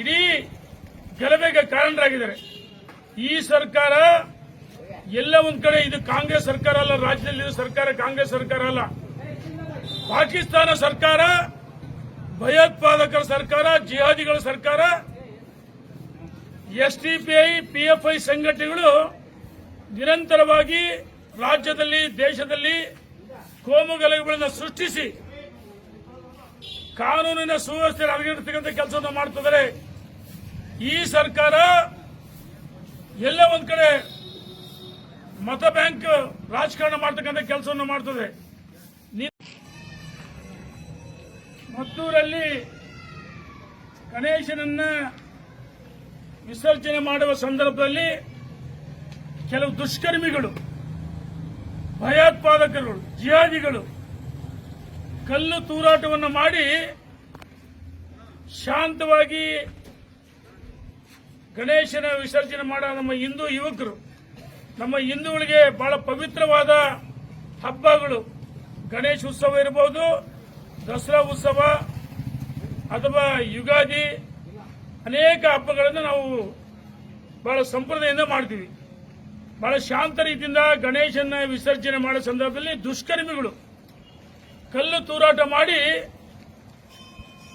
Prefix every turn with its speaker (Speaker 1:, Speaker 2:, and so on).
Speaker 1: ಇಡೀ ಗಲಭೆಗೆ ಕಾರಣರಾಗಿದ್ದಾರೆ. ಈ ಸರ್ಕಾರ ಎಲ್ಲ ಒಂದ್ ಕಡೆ ಇದು ಕಾಂಗ್ರೆಸ್ ಸರ್ಕಾರ ಅಲ್ಲ, ರಾಜ್ಯದಲ್ಲಿ ಸರ್ಕಾರ, ಕಾಂಗ್ರೆಸ್ ಸರ್ಕಾರ ಅಲ್ಲ. ಪಾಕಿಸ್ತಾನ ಸರ್ಕಾರ, ಭಯೋತ್ಪಾದಕರ ಸರ್ಕಾರ, ಜಿಹಾದಿಗಳ ಸರ್ಕಾರ ಎಸ್ಡಿಪಿಐ ಪಿಎಫ್ಐ ಸಂಘಟನೆಗಳು ನಿರಂತರವಾಗಿ ರಾಜ್ಯದಲ್ಲಿ, ದೇಶದಲ್ಲಿ ಕೋಮು ಗಲಭೆಗಳನ್ನು ಸೃಷ್ಟಿಸಿ, ಕಾನೂನಿನ ಸುವ್ಯವಸ್ಥೆ ಹದಗೆಡ್ತಕ್ಕಂಥ ಕೆಲಸವನ್ನು ಮಾಡ್ತಿದ್ದಾರೆ. ಈ ಸರ್ಕಾರ ಎಲ್ಲ ಒಂದ್ ಕಡೆ ಮತ ಬ್ಯಾಂಕ್ ರಾಜಕಾರಣ ಮಾಡ್ತಕ್ಕಂಥ ಕೆಲಸವನ್ನು ಮಾಡ್ತದೆ. ಮತ್ತೂರಲ್ಲಿ ಗಣೇಶನನ್ನ ವಿಸರ್ಜನೆ ಮಾಡುವ ಸಂದರ್ಭದಲ್ಲಿ ಕೆಲವು ದುಷ್ಕರ್ಮಿಗಳು, ಭಯೋತ್ಪಾದಕರು, ಜಿಹಾದಿಗಳು ಕಲ್ಲು ತೂರಾಟವನ್ನು ಮಾಡಿ ಶಾಂತವಾಗಿ ಗಣೇಶನ ವಿಸರ್ಜನೆ ಮಾಡೋ ನಮ್ಮ ಹಿಂದೂ ಯುವಕರು, ನಮ್ಮ ಹಿಂದೂಗಳಿಗೆ ಬಹಳ ಪವಿತ್ರವಾದ ಹಬ್ಬಗಳು. ಗಣೇಶ ಉತ್ಸವ ಇರಬಹುದು ದಸರಾ ಉತ್ಸವ, ಅಥವಾ ಯುಗಾದಿ, ಅನೇಕ ಹಬ್ಬಗಳನ್ನು ನಾವು ಬಹಳ ಸಂಪ್ರದಾಯದಿಂದ ಮಾಡ್ತೀವಿ. ಬಹಳ ಶಾಂತ ರೀತಿಯಿಂದ ಗಣೇಶನ ವಿಸರ್ಜನೆ ಮಾಡೋ ಸಂದರ್ಭದಲ್ಲಿ ದುಷ್ಕರ್ಮಿಗಳು ಕಲ್ಲು ತೂರಾಟ ಮಾಡಿ